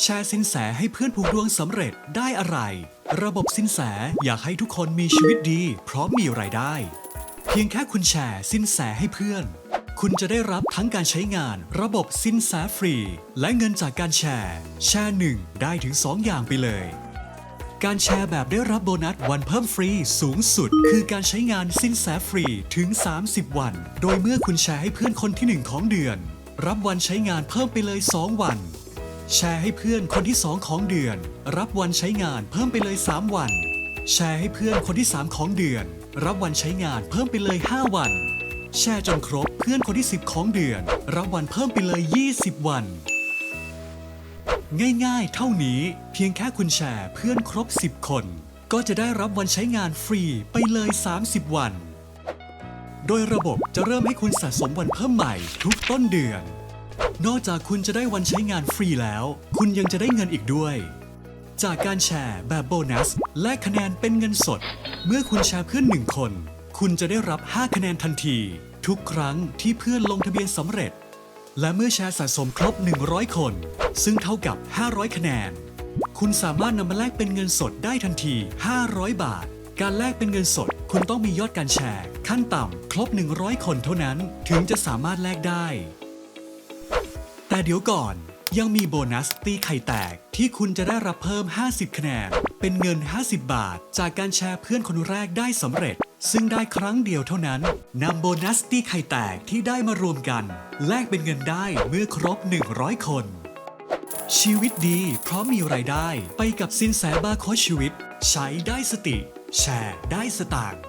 แชร์สินแสให้เพื่อนผูกดวงสำเร็จได้อะไร ระบบสินแสอยากให้ทุกคนมีชีวิตดี พร้อมมีรายได้ เพียงแค่คุณแชร์สินแสให้เพื่อน คุณจะได้รับทั้งการใช้งานระบบสินแสฟรี และเงินจากการแชร์ แชร์หนึ่งได้ถึง 2 อย่างไปเลย การแชร์แบบได้รับโบนัสวันเพิ่มฟรีสูงสุด คือการใช้งานสินแสฟรีถึง 30 วัน โดยเมื่อคุณแชร์ให้เพื่อนคนที่ 1 ของเดือน รับวันใช้งานเพิ่มไปเลย 2 วัน แชร์ให้เพื่อนคนที่ 2 ของเดือน รับวันใช้งานเพิ่มไปเลย 3 วัน แชร์ให้เพื่อนคนที่ 3 ของเดือน รับวันใช้งานเพิ่มไปเลย 5 วัน แชร์จนครบเพื่อนคนที่ 10 ของเดือน รับวันเพิ่มไปเลย 20 วัน ง่ายๆ เท่านี้เพียงแค่คุณแชร์เพื่อนครบ 10 คน ก็จะได้รับวันใช้งานฟรีไปเลย 30 วัน โดยระบบจะเริ่มให้คุณสะสมวันเพิ่มใหม่ทุกต้นเดือน นอกจากคุณจะได้วันใช้งานฟรีแล้ว คุณยังจะได้เงินอีกด้วย จากการแชร์แบบโบนัส และคะแนนเป็นเงินสด เมื่อคุณแชร์เพื่อนหนึ่งคน คุณจะได้รับ 5 คะแนนทันที ทุกครั้งที่เพื่อนลงทะเบียนสำเร็จ และเมื่อแชร์สะสมครบ 100 คน ซึ่งเท่ากับ 500 คะแนน คุณสามารถนำมาแลกเป็นเงินสดได้ทันที 500 บาทการแลกเป็นเงินสด คุณต้องมียอดการแชร์ ขั้นต่ำครบ 100 คนเท่านั้น ถึงจะสามารถแลกได้ แต่เดี๋ยวก่อน ยังมีโบนัสตีไข่แตกที่คุณจะได้รับเพิ่ม 50 คะแนน เป็นเงิน 50 บาท จากการแชร์เพื่อนคนแรกได้สำเร็จ ซึ่งได้ครั้งเดียวเท่านั้นนำโบนัสตีไข่แตกที่ได้มารวมกัน แลกเป็นเงินได้เมื่อครบ 100 คน ชีวิตดีเพราะมีรายได้ไปกับสินแสบาโคชชีวิต ใช้ได้สติ แชร์ได้สตางค์